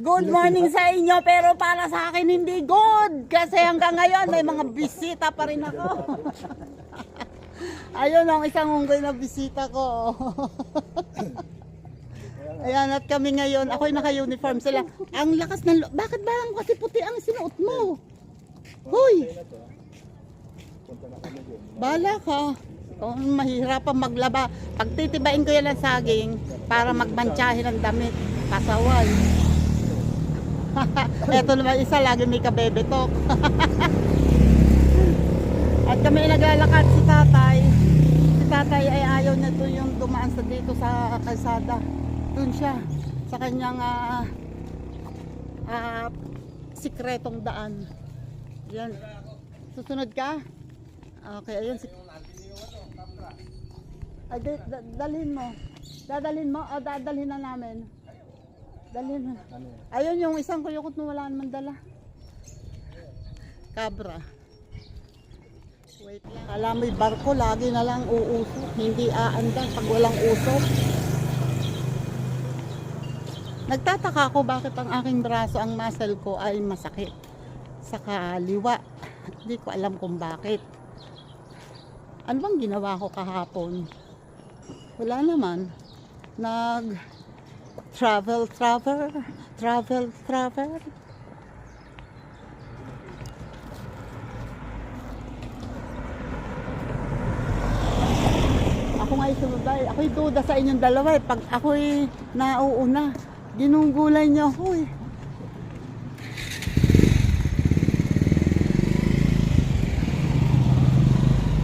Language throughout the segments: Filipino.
Good morning sa inyo, pero para sa akin hindi good. Kasi hanggang ngayon may mga bisita pa rin ako. Ayun ang isang unggoy na bisita ko. Ayan, at kami ngayon, ako'y naka-uniform sila. Ang lakas ng, lo- bakit ba ang kasi puti ang sinuot mo? Hoy! Bala ka. Kung mahirapan maglaba, pagtitibain ko yan ng saging para magbantsahin ng damit. Pasaway. Eto naman isa, lagi may kabebetok. At kami naglalakad si tatay. Si tatay ay ayaw na to yung dumaan sa dito sa kalsada. Doon siya. Sa kanyang ah, ah, sikretong daan. Yan. Susunod ka? Okay, ayun si ay, da- da- dalhin mo. Dadalhin mo o dadalhin na namin? Dalhin mo. Ayun yung isang kuyukot na wala naman dala. Cabra. Wait lang. Kala mo'y barko, lagi na lang uuso. Hindi aandar pag walang usok. Nagtataka ako bakit ang aking braso, ang muscle ko ay masakit sa kaliwa. Hindi ko alam kung bakit. Ano bang ginawa ko kahapon? Wala naman. Nag travel, travel, travel, travel. Ako nga isunod Ako'y duda sa inyong dalawa eh. Pag ako'y nauuna, ginugulay niyo ako eh.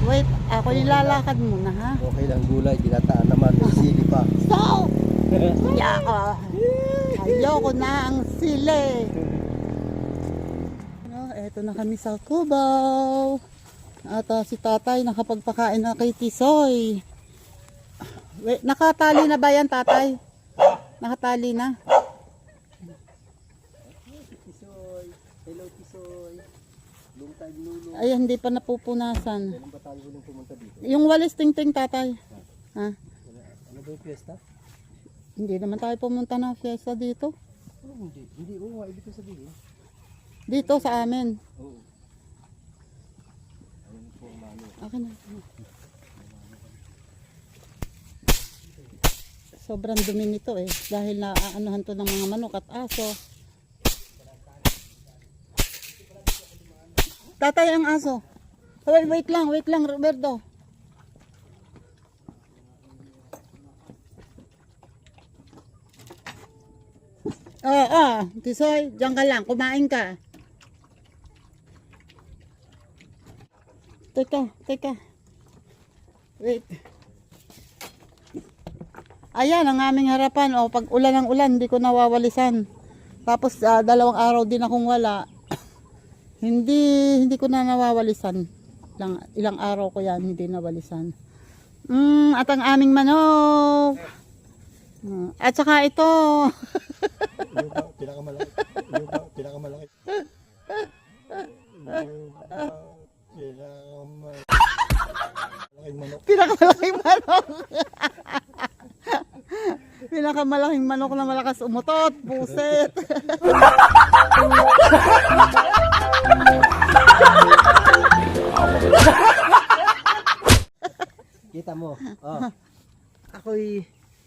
Wait, ako nilalakad muna ha. Okay lang gulay, ginataan naman, sili pa. So, kaya ako. Ayoko na ang sili. No, eto na kami sa Cubao. At ah, si tatay nakapagpakain na kay Tisoy. Wait, nakatali na ba yan tatay? Nakatali na? Tisoy, hello Tisoy. Long time nulo. Ay, hindi pa napupunasan. Kailan ba tayo pumunta dito? Yung walis ting-ting tatay. Ha? Ano ba yung fiesta? Hindi naman tayo pumunta ng fiesta dito. Oh, hindi. Hindi, oo nga, ibig ko sabihin. Dito sa amin. Oo. Ayun po, mano. Akin na. Sobrang dumi nito eh. Dahil naaanuhan to ng mga manok at aso. Tatay ang aso. Wait, wait lang, wait lang, Roberto. Oo, oh, Tisoy, diyan ka lang, kumain ka. Teka, teka. Wait. Ayan, ang aming harapan. O, pag ulan ng ulan, hindi ko nawawalisan. Tapos, ah, dalawang araw din akong wala. hindi, hindi ko na nawawalisan. Ilang, ilang araw ko yan, hindi nawalisan. Mm, at ang aming manok. At saka ito. Yung pa, pinakamalaki. Yung pa, pinakamalaki. Yung pa, pinakamalaki. Malaking manok. Pinakamalaking manok. Pinakamalaking manok na malakas umutot. Buset. Kita mo. Oh. Ako'y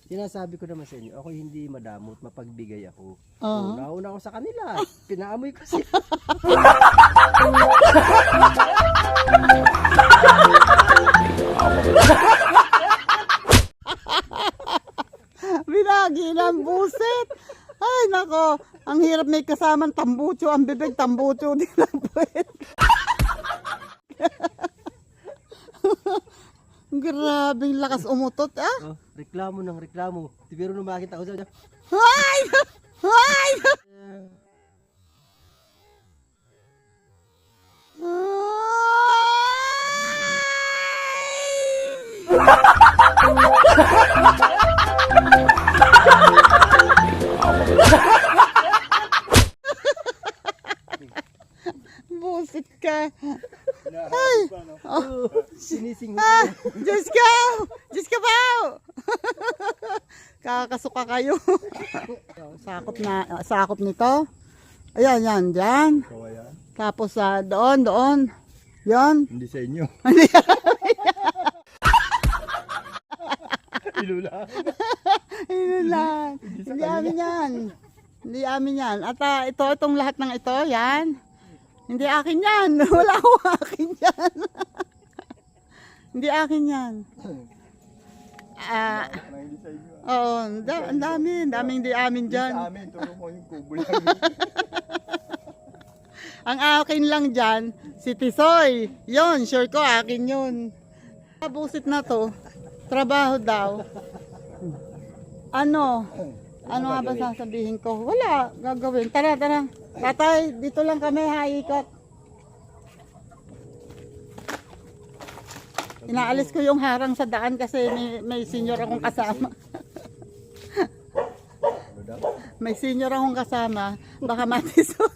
sinasabi ko naman sa inyo, ako'y hindi madamot, mapagbigay ako. Oo. Oh, nauna ako sa kanila. Pinaamoy ko sila. Binagi ng buset. Ay, nako. Ang hirap may kasamang tambucho. Ang bibig tambucho din puwet. Grabing lakas umutot, ah. Oh, reklamo ng reklamo. Tibiro nung makita ko sa Ay! Ay! Busit ka. Ay! Oh, sinising mo. Ah, Diyos ko! Diyos ko po! Kakasuka kayo. sakop na, ah, sakop nito. Ayan, yan, dyan. Tapos sa doon, doon. Yan. Hindi sa inyo. Ilula. Ayun lang. Hindi amin yan. Hindi amin yan. At ah, ito, itong lahat ng ito, yan. Hindi akin yan. Wala akong akin yan. Hindi akin yan. Ah, oo, ang da- ang dami, ang daming hindi amin Sa dyan. amin, ko yung kubo lang. Ang akin lang dyan, si Tisoy. Yon, sure ko, akin yun. Busit na to. Trabaho daw. Ano? Ano nga ba sasabihin ko? Wala, gagawin. Tara, tara. Tatay, dito lang kami, haikot. Inaalis ko yung harang sa daan kasi may, may senior akong kasama. Ano? May senior akong kasama. Baka matisod.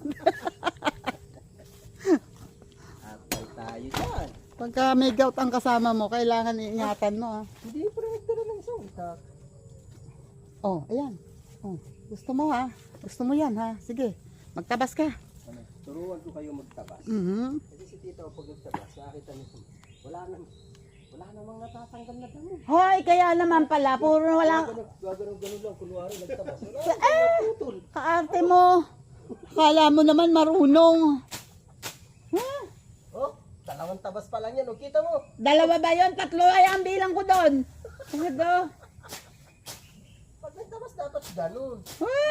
Atay tayo dyan. Pagka may gout ang kasama mo, kailangan iingatan mo. Hindi pa rin nagdala ng sontak. Oh, ayan. Oh, gusto mo ha? Gusto mo yan ha? Sige, magtabas ka. Ano, turuan ko kayo magtabas. Mhm. Kasi si tita pag nagtabas, nakita niyo, wala nang, wala namang natatanggal na damo. Hoy, kaya naman pala, puro wala. Gagano'n-gano'n lang, kunwari nagtabas. Wala namang naputol. Kaarte mo. Kala mo naman marunong. Ha? Oh, dalawang tabas pa lang yan. O, kita mo. Dalawa ba yon? Tatlo ay ang bilang ko doon. Ano do? Pag nagtabas, dapat ganun. Ha?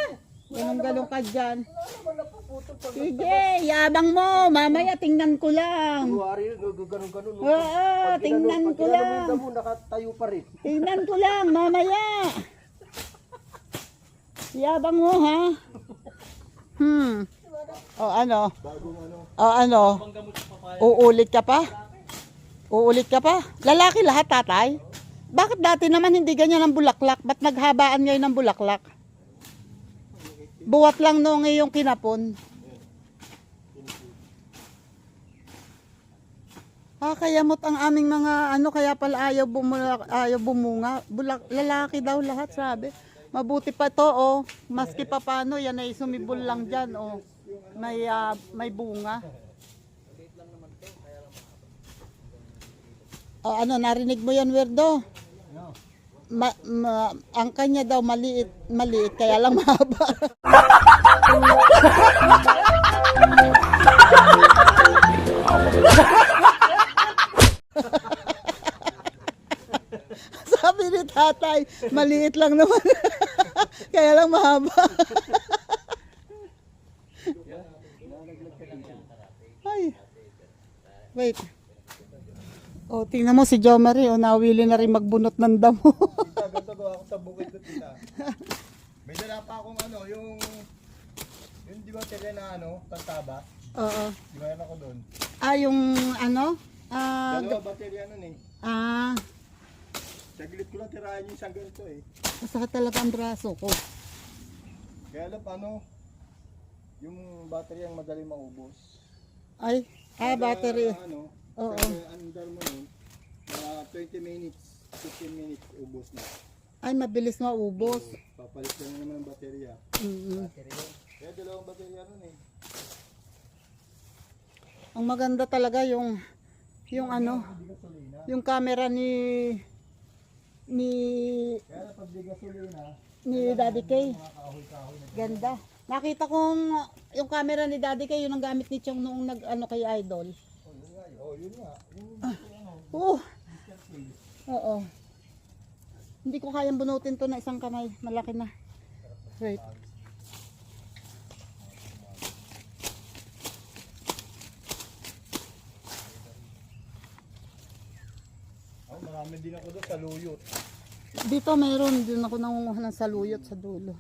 Ganun-ganun ka dyan. Wala naman napuputol pag Sige, yabang mo. Mamaya tingnan ko lang. Kunwari, gagano'n-gano'n. Oo, tingnan ko Pag mo lang. damo, nakatayo pa rin. Tingnan ko lang, mamaya. Yabang mo, ha? Hmm. O ano? O ano? Uulit ka pa? Uulit ka pa? Lalaki lahat, tatay? Bakit dati naman hindi ganyan ang bulaklak? Ba't naghabaan ngayon ng bulaklak? Buwat lang noong ngayong kinapon. Ah, kaya mo't ang aming mga ano kaya pala ayaw bumula, ayaw bumunga. Bulak, lalaki daw lahat sabi. Mabuti pa to oh. Maski pa paano yan ay sumibol lang diyan oh. May ah, may bunga. Oh, ano narinig mo yan Werdo? Ma, ma- ang kanya daw maliit, maliit kaya lang mahaba. Sabi ni tatay, maliit lang naman. Kaya lang mahaba. Ay. Wait. O, tingnan mo si Jo Marie, o nawili na rin magbunot ng damo. Ganto ko ako sa bukid ko tita. May dala pa akong ano, yung yung di ba tele na ano, tantaba. Oo. Di ba yan ako doon? Ah, yung ano? Ah, Dalawa baterya nun eh. ah, Saglit ko lang tirahan yung isang ganito eh. masakit talaga ang braso ko. Kaya alam ano, yung battery ang madaling maubos. Ay, ah, battery. Kaya, ano, Oo. Kaya andar mo nun, mga 20 minutes, 15 minutes, ubos na. Ay, mabilis maubos. Papalit ka na naman ng baterya. Mm. Kaya dalawang baterya nun eh. Ang maganda talaga yung yung ano, yung camera ni ni Kaya na pag di gasolina, ni Daddy K. Ganda. Nakita kong yung camera ni Daddy K, yun ang gamit ni Chong noong nag ano kay Idol. Oh yun nga, yung Oo. Oo. Hindi ko kayang bunutin to na isang kamay. Malaki na. Wait. oh, marami din ako doon sa luyot. Dito mayroon din ako nangunguha ng saluyot sa dulo.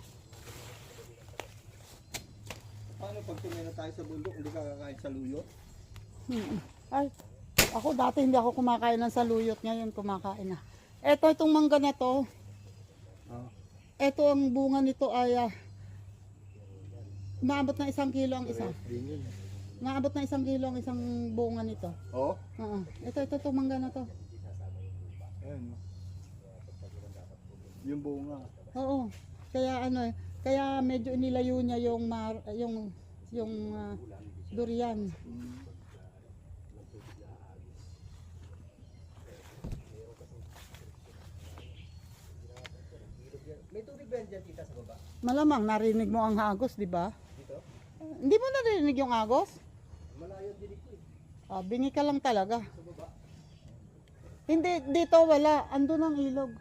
Paano pag tumira tayo sa bundok, hindi ka kakain sa luyot? Hmm. Ay, ako dati hindi ako kumakain ng saluyot. Ngayon kumakain na. Eto, itong mangga na to. Ah. Eto, ang bunga nito ay ah, Naabot na isang kilo ang isa. Yun. Naabot na isang kilo ang isang bunga nito. Oo. Oo. Ito, ito, itong mangga na to. Ayan. Yung bunga. Oo. Kaya ano, eh, kaya medyo inilayo niya yung mar, yung yung ah, durian. May tubig ba yan dyan, tita, sa baba? Malamang narinig mo ang hagos, di ba? Dito? Hindi mo narinig yung agos? Malayo din ito eh. Ah, bingi ka lang talaga. Sa baba. Hindi, dito wala. Ando ng ilog.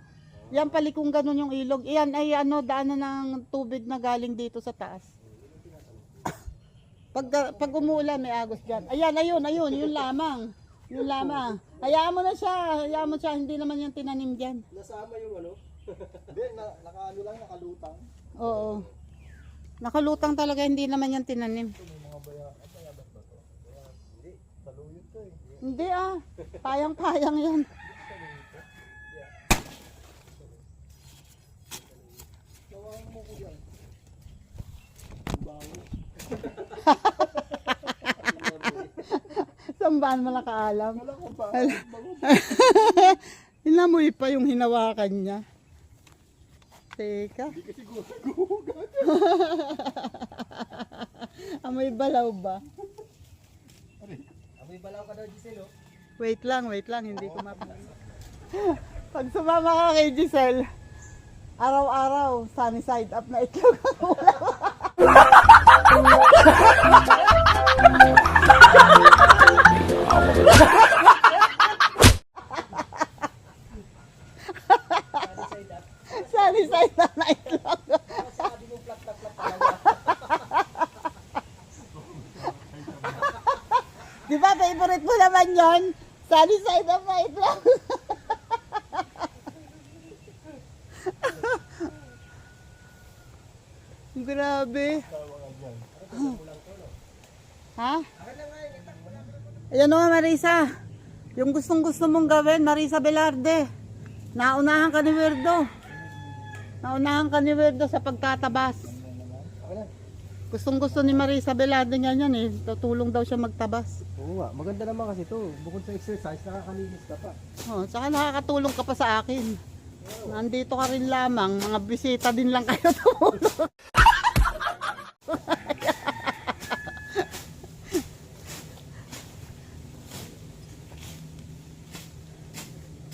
Yan pali kung ganun yung ilog. Yan ay ano, daanan ng tubig na galing dito sa taas. Pag, pag umuulan, may agos dyan. Ayan, ayun, ayun, yun lamang. Yun lamang. Hayaan mo na siya, hayaan mo siya, hindi naman yan tinanim dyan. Nasama yung ano? Hindi, na, nakaano lang, nakalutang. Oo. Nakalutang talaga, hindi naman yan tinanim. May mga baya. Ay, bayabas ba to? Baya, hindi. Saluyot to eh. Hindi ah, payang-payang yan. Gawain mo ko yan. Bawo. Sambaan mo nakaalam. Wala ko pa. Bago. Inamoy pa yung hinawakan niya. Teka. Hindi kasi gugugat. Amoy balaw ba? Amoy balaw ka daw, Giselle, oh. Wait lang, wait lang, hindi ko map. Pag sumama ka kay Giselle, araw-araw, sunny side up na itlog ang ulam. sunny side up na itlog. Sabi mo, plak, plak, plak talaga. Di ba, favorite mo naman yon? Sunny side up na itlog. Grabe. Ha? Ayan o, Marisa. Yung gustong gusto mong gawin, Marisa Velarde. Naunahan ka ni Werdo. Naunahan ka ni Werdo sa pagtatabas. Gustong gusto ni Marisa Velarde nga yan eh. Tutulong daw siya magtabas. Oo nga, maganda naman kasi to. Bukod sa exercise, nakakalinis ka pa. Oh, saka nakakatulong ka pa sa akin. Nandito ka rin lamang, mga bisita din lang kayo tumulong.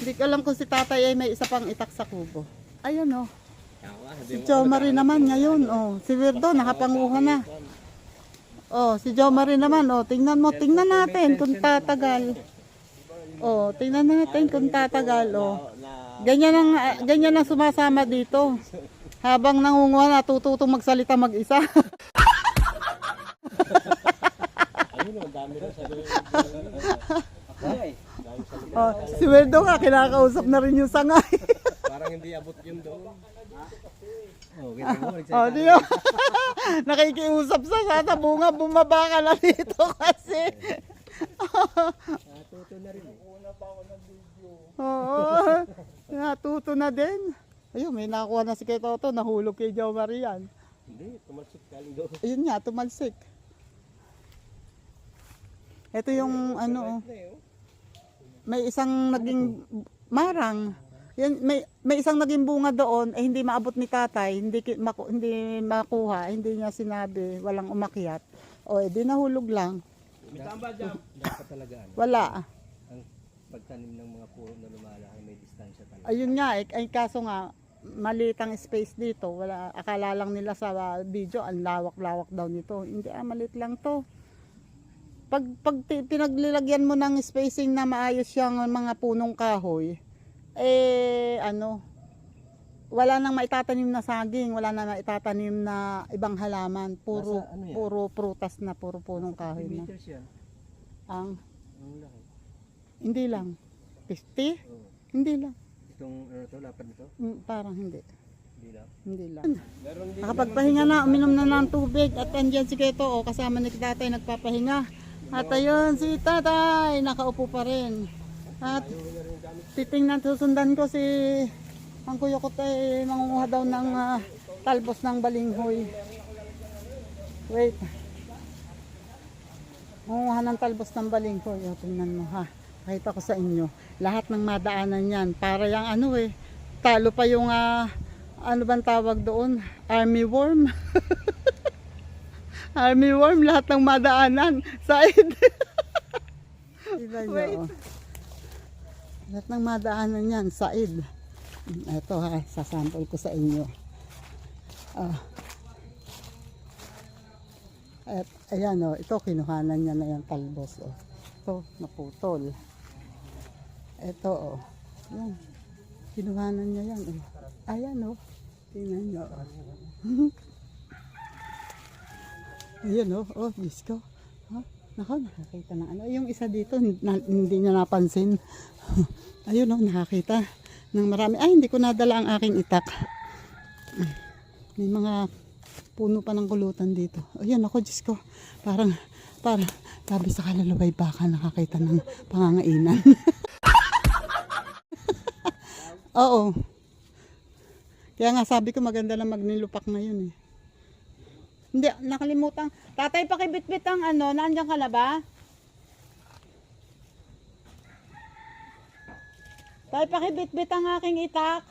Hindi ko alam kung si tatay ay may isa pang itak sa kubo. Ayun oh. Si Jomari naman ngayon, oh. Si Wirdo nakapanguha na. Oh, si Jomari naman, oh. Tingnan mo, tingnan natin kung tatagal. Oh, tingnan natin kung tatagal, oh. Ganyan ang ganyan ang sumasama dito. Habang nangunguha natututong magsalita mag-isa. Oh, si Wirdo nga kinakausap na rin yung sangay. parang hindi abot yun doon. Oh, ganyan mo, oh, di ba? Nakikiusap sa sa bunga, bumaba ka na dito kasi. Natuto na rin eh. Una pa ako ng video. Oo. Natuto na din. Ayun, may nakuha na si kay Toto, nahulog kay Jo Marian. Hindi, tumalsik galing doon. Ayun nga, tumalsik. Ito yung ano, oh. may isang naging marang. Yan, may, may isang naging bunga doon, eh hindi maabot ni tatay, hindi, maku, hindi makuha, hindi niya sinabi, walang umakyat. O, edi nahulog lang. Dapat talaga ano, Wala. ang pagtanim ng mga puno na lumalaki may distansya talaga. Ayun nga, eh, ay kaso nga, maliit ang space dito. Wala, akala lang nila sa video, ang lawak-lawak daw nito. Hindi, ah, maliit lang to. Pag, pag pinaglilagyan mo ng spacing na maayos yung mga punong kahoy, eh, ano, wala nang maitatanim na saging, wala nang maitatanim na ibang halaman. Puro, Nasa ano yan? puro prutas na, puro punong kahoy na. meters yan. Ang, Ang laki. hindi lang. 50? Oo. Hindi lang. Itong ano to, lapad nito? Mm, Parang hindi. Hindi lang. Hindi lang. Meron din. Nakapagpahinga na, uminom na ng tubig at andyan si Keto, o kasama ni tatay nagpapahinga. At ayun, si tatay, nakaupo pa rin. At titingnan, susundan ko si ang kuya ko tay, mangunguha daw ng ah, talbos ng balinghoy. Wait. Mangunguha ng talbos ng balinghoy. O, tingnan mo ha. Pakita ko sa inyo. Lahat ng madaanan yan. Para yung ano eh, Talo pa yung, ah, ano bang tawag doon? Army worm. Army worm, lahat ng madaanan. Side. Wait. nyo? Lahat ng madaanan yan, side. Ito ha, sasample ko sa inyo. Ah. At, ayan o, ito kinuhanan niya na yung talbos o. Ito, naputol. Ito o. Yan. Kinuhanan niya yan eh. Ayan o. Tingnan niyo. o. Ayan o. Oh, Diyos ko. Nako, nakakita na ano. Yung isa dito, na, hindi niya napansin. Ayun o, nakakita ng marami. Ay, hindi ko nadala ang aking itak. May mga puno pa ng kulutan dito. Ayan ako, Diyos ko. Parang, parang, sabi sa kalalubay baka nakakita ng pangangainan. Oo. Kaya nga sabi ko maganda lang magnilupak na yun eh. Hindi, nakalimutan. Tatay, pakibitbit ang ano, nandiyan ka na ba? Tay, pakibitbit ang aking itak.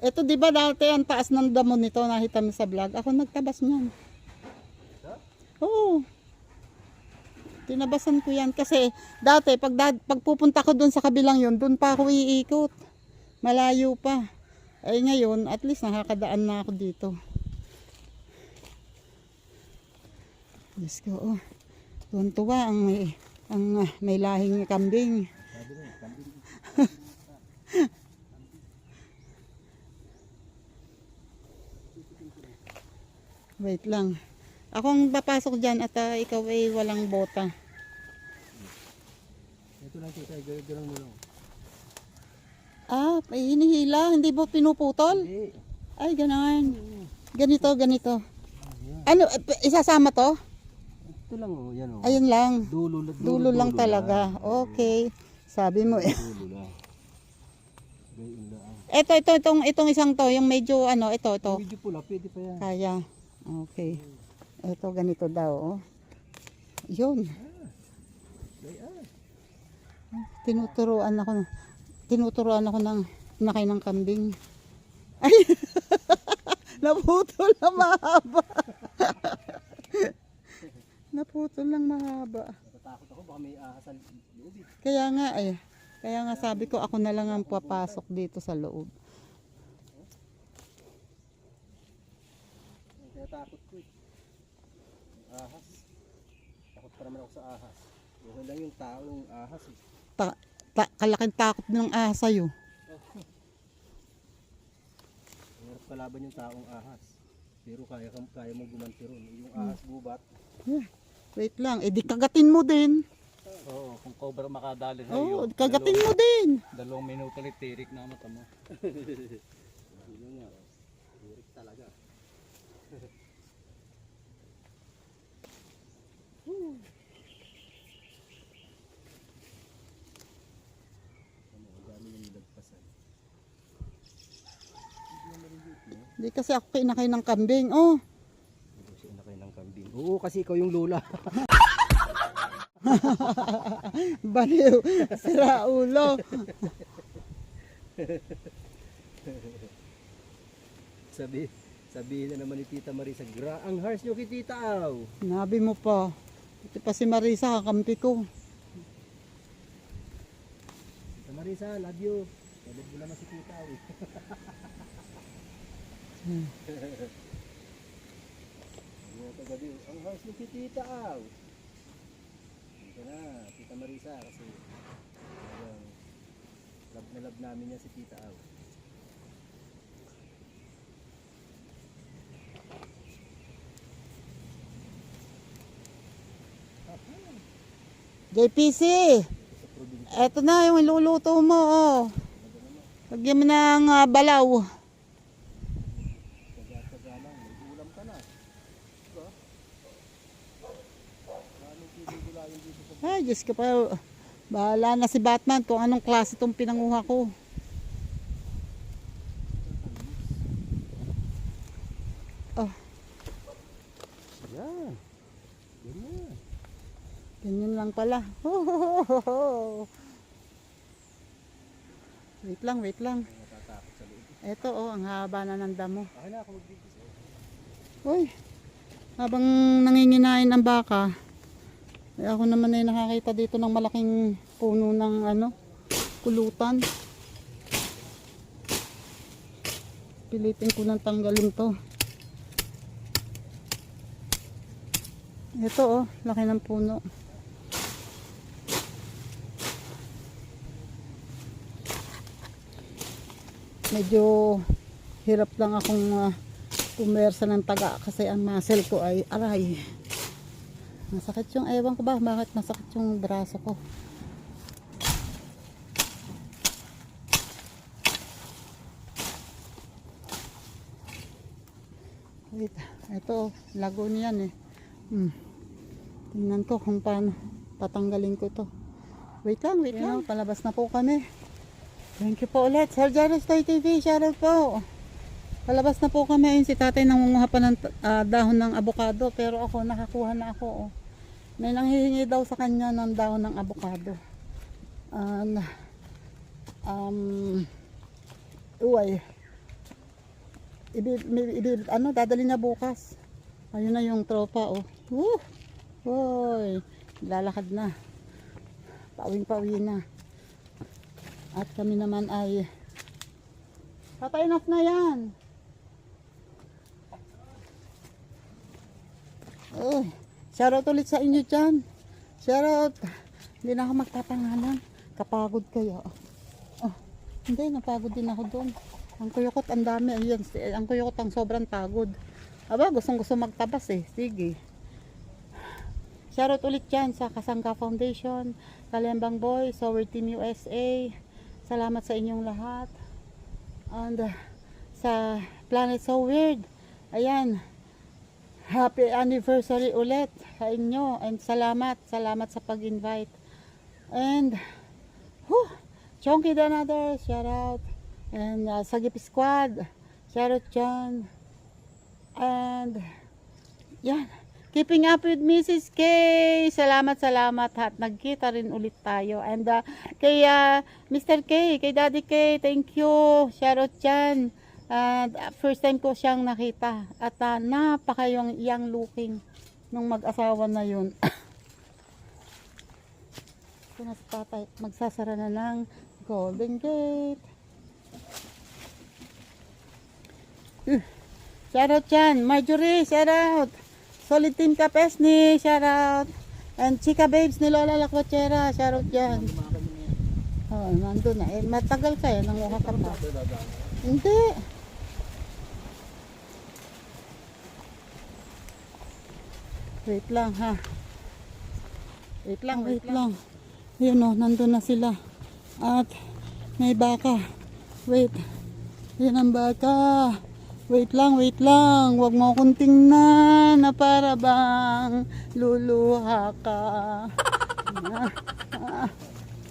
Ito di ba dati ang taas ng damo nito nakita mo sa vlog? Ako nagtabas niyan. Oo. Tinabasan ko yan kasi dati pag, da- pag pupunta ko doon sa kabilang yun, doon pa ako iikot. Malayo pa. Ay ngayon, at least nakakadaan na ako dito. Diyos ko, oh. Tuwan-tuwa ang may, ang ah, may lahing kambing. Wait lang. Ako ang papasok dyan at ah, ikaw ay walang bota. Ito lang tita, ganun mo lang. Ah, may hinihila. Hindi mo pinuputol? Hindi. Ay, gano'n. Ganito, ganito. Ano, eh, isasama to? Ito lang oh, yan oh. Ayun lang. Dulo, dulo, Dulo lang talaga. Okay. Sabi mo eh. Dulo lang. Lang. Ito, ito, itong, itong isang to, yung medyo ano, ito, ito. Medyo pula, pwede pa yan. Kaya. Okay. Ito, ganito daw, oh. Yun. Tinuturuan ako, tinuturuan ako ng nakay ng kambing. Ay! Naputol na mahaba. Naputol lang mahaba. Natatakot ako, baka may ahas sa loob eh. Kaya nga eh. Kaya nga sabi ko ako na lang ang papasok dito sa loob. Ang Tinatakot ko eh. Ahas. Takot pa naman ako sa ahas. Okay lang yung tao yung ahas eh. Ta ta kalaking takot ng ahas sa'yo. Mahirap kalaban yung taong ahas. Pero kaya, kaya mo gumanti ron. Yung ahas gubat. Wait lang, eh di kagatin mo din. Oo, kung cobra makadali sa Oo, iyo. kagatin mo din. Dalawang minuto ulit tirik na mata mo. Yun nga. Hirik talaga. Ano, ang dami ng nilagpasan. Di kasi ako kinakay ng kambing. Oh, Hindi siya inakay ng kambing. Oo, kasi ikaw yung lola. baliw. Sira ulo. Sabi, sabihin na naman ni Tita Marisa, gra ang harsh nyo kay Tita Aw. Nabi mo pa. Ito pa si Marisa, kakampi ko. Tita Marisa, love you. Love mo naman si Tita Aw. eh. Ano ka gabi? Ang nyo kay Tita Aw. Dito na, Tita Marisa, kasi talagang love na love namin niya si Tita Aw. JPC, eto na yung iluluto mo. Oh. Lagyan mo ng ah, balaw. Taga-taga lang, may ulam ka na. Diba? Maraming pinigulayan dito sa Ay, Diyos ko pa. Bahala na si Batman kung anong klase itong pinanguha ko. Oh, Yan. Ganyan. ganyan lang pala. Wait lang, wait lang. Ito oh, ang haba na ng damo. Akin na ako magbibis. Uy, habang nanginginain ang baka, eh ako naman ay nakakita dito ng malaking puno ng ano, kulutan. Pilitin ko nang tanggalin to. Ito oh, laki ng puno. Medyo hirap lang akong ah, pumersa ng taga kasi ang muscle ko ay aray. Masakit yung ewan ko ba bakit masakit yung braso ko. Wait, ito lago niyan eh. Hmm. Tingnan ko kung paano tatanggalin ko to. Wait lang, wait lang. Palabas na po kami. Thank you po ulit. Sir Jaros Toy TV, shoutout po. Palabas na po kami. Ayun si tatay nangunguha pa ng ah, dahon ng abukado. Pero ako, nakakuha na ako. Oh. May nanghihingi daw sa kanya ng dahon ng abukado. And, um, uway. Ibi, ibi, ano, dadali niya bukas. Ayun na yung tropa, oh. Woo! Hoy! Lalakad na. Pawing-pawi na. At kami naman ay Tatay, enough na yan. Oh, shoutout ulit sa inyo dyan. Shoutout. Hindi na ako magtapangalan. Kapagod kayo. Oh, hindi, napagod din ako doon. Ang kuyukot, ang dami. Ayan, ang kuyukot ang sobrang pagod. Aba, gustong gusto magtabas eh. Sige. Shoutout ulit dyan sa Kasangga Foundation, Kalembang Boy, Sower Team USA. Salamat sa inyong lahat. And uh, sa Planet So Weird, ayan, happy anniversary ulit sa inyo. And salamat, salamat sa pag-invite. And, whew, Chonky Danother, shout out. And uh, Sagip Squad, shout out dyan. And, yan. Keeping up with Mrs. K. Salamat, salamat at nagkita rin ulit tayo. And uh, kay uh, Mr. K, kay Daddy K, thank you. Shoutout dyan. And uh, first time ko siyang nakita. At uh, napaka yung young looking nung mag-asawa na yun. Ito na si tatay. Magsasara na ng Golden Gate. Uh, Shoutout dyan. Marjorie, shoutout. Solid Team Kapesni, shoutout. And Chika Babes ni Lola Lakwachera, shoutout dyan. Oh, nandun na. Eh, matagal ka eh, nanguha ka pa. Hindi. Wait lang ha. Wait lang, wait, lang. Yun oh, nandun na sila. At may baka. Wait. Yan ang baka. Wait lang, wait lang. Huwag mo akong tingnan na para bang luluha ka. Ah, ah.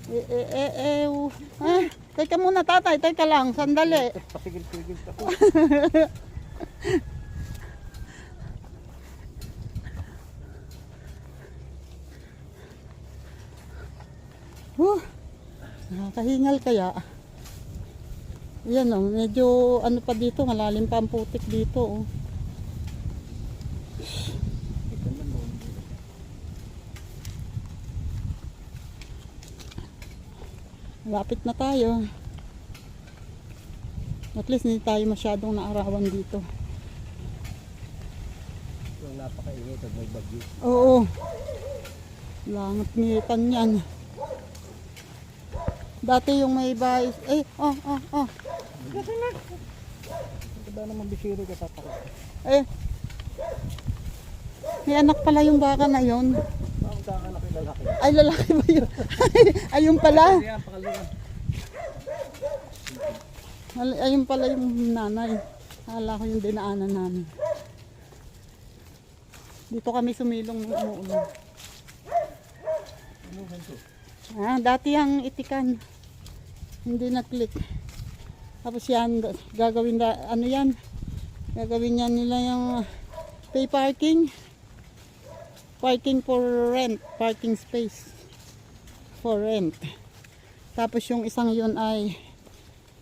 Eh, eh, eh, eh. uh, Ah, teka muna tatay, teka lang, sandali. Pasigil-sigil ka Huh, nakakahingal kaya. Yan oh, medyo ano pa dito, malalim pa ang putik dito oh. Lapit na tayo. At least hindi tayo masyadong naarawan dito. Yung napakaingay pag may bagyo. Oo. Langat ngitan yan. Dati yung may bahay. Eh, oh, oh, oh. Ito ba naman bisiro ka tatakot? Eh. May anak pala yung baka na yon. Bakit kakalaki lalaki? Ay, lalaki ba yun? Ayun pala. Ayun pala yung nanay. Akala ko yung dinaanan namin. Dito kami sumilong ng umuulan. Ah, dati ang itikan. Hindi na-click. Tapos yan, gagawin na, ano yan? Gagawin yan nila yung pay parking. Parking for rent. Parking space for rent. Tapos yung isang yun ay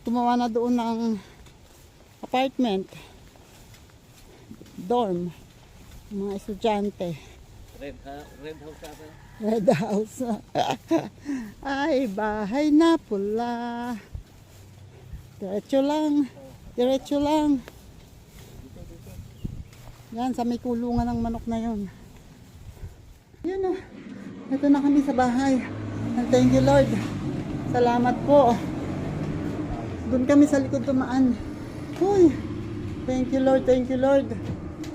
gumawa na doon ng apartment. Dorm. Mga estudyante. Red, ha, red house ata. Red House. Ay, bahay na pula. Diretso lang. Diretso lang. Yan, sa may kulungan ng manok na yun. Yan na. Ito na kami sa bahay. And thank you Lord. Salamat po. Doon kami sa likod tumaan. Uy. Thank you Lord, thank you Lord.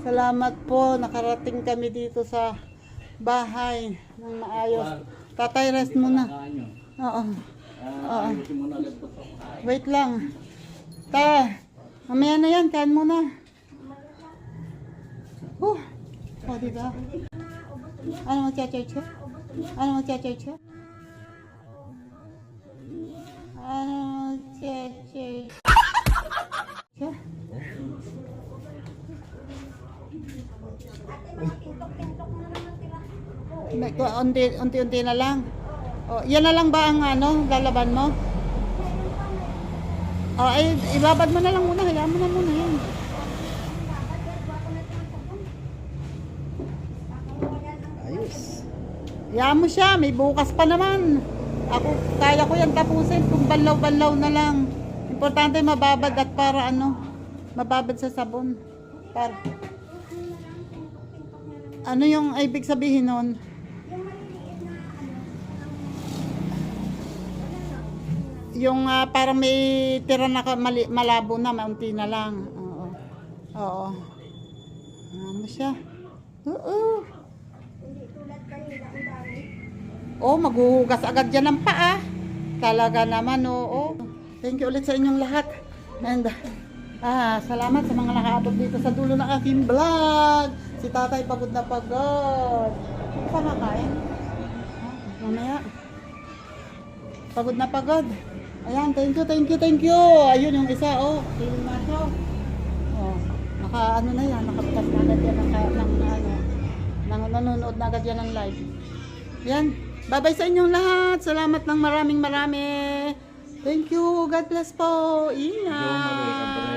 Salamat po. Nakarating kami dito sa bahay ng maayos. Tatay, rest muna. Oo. Ah, mo na ito. Wait lang. Ta, mamaya na yan. Kain muna. Oh, oh di ba? Ano magcha-cheche? Ano magcha-cheche? Ano magcha-cheche? May ko- unti, unti-unti na lang. Oh, yan na lang ba ang ano, lalaban mo? Oh, ay, ibabad mo na lang muna. Hayaan mo na muna yan. Ayos. Hayaan mo siya. May bukas pa naman. Ako, kaya ko yan tapusin kung banlaw-banlaw na lang. Importante mababad at para ano, mababad sa sabon. Para, ano yung ibig sabihin nun? Yung ah, parang may tira na mali, malabo na, maunti na lang. Oo. Oo. Ano siya? Oo. Oh, maghuhugas agad yan ng paa. Talaga naman, oo. Thank you ulit sa inyong lahat. And, ah, salamat sa mga nakaabot dito sa dulo ng aking vlog. Si tatay pagod na pagod. Ano pa kakain? Ha? Mamaya. Pagod na pagod. Ayan, thank you, thank you, thank you. Ayun yung isa, oh. Feeling siya. Oh, naka ano na yan, nakabukas na agad yan ng, ng, ng ano, nang nanonood na agad yan ng live. Yan. Bye-bye sa inyong lahat. Salamat ng maraming marami. Thank you. God bless po. Ingat.